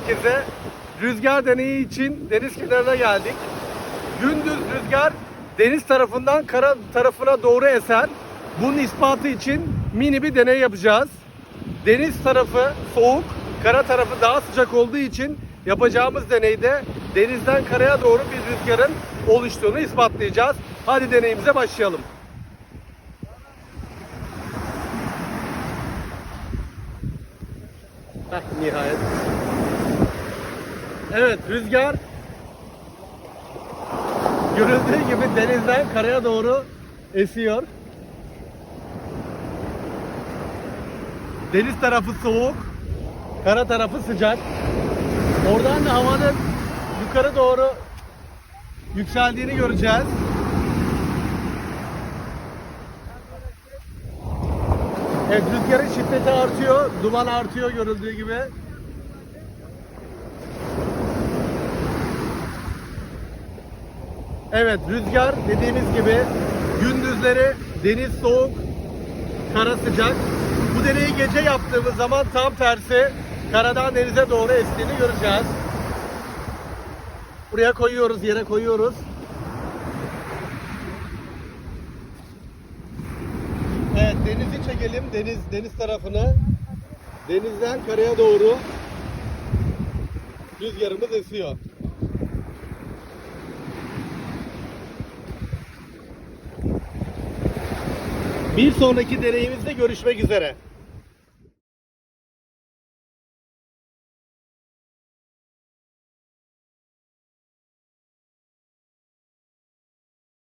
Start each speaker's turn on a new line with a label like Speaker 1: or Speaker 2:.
Speaker 1: herkese. Rüzgar deneyi için deniz kenarına geldik. Gündüz rüzgar deniz tarafından kara tarafına doğru eser. Bunun ispatı için mini bir deney yapacağız. Deniz tarafı soğuk, kara tarafı daha sıcak olduğu için yapacağımız deneyde denizden karaya doğru bir rüzgarın oluştuğunu ispatlayacağız. Hadi deneyimize başlayalım. Heh, nihayet. Evet rüzgar görüldüğü gibi denizden karaya doğru esiyor. Deniz tarafı soğuk, kara tarafı sıcak. Oradan da havanın yukarı doğru yükseldiğini göreceğiz. Evet rüzgarın şiddeti artıyor, duman artıyor görüldüğü gibi. Evet rüzgar dediğimiz gibi gündüzleri deniz soğuk, kara sıcak. Bu deneyi gece yaptığımız zaman tam tersi karadan denize doğru estiğini göreceğiz. Buraya koyuyoruz, yere koyuyoruz. Evet denizi çekelim, deniz deniz tarafını. Denizden karaya doğru rüzgarımız esiyor. Bir sonraki deneyimizde görüşmek üzere.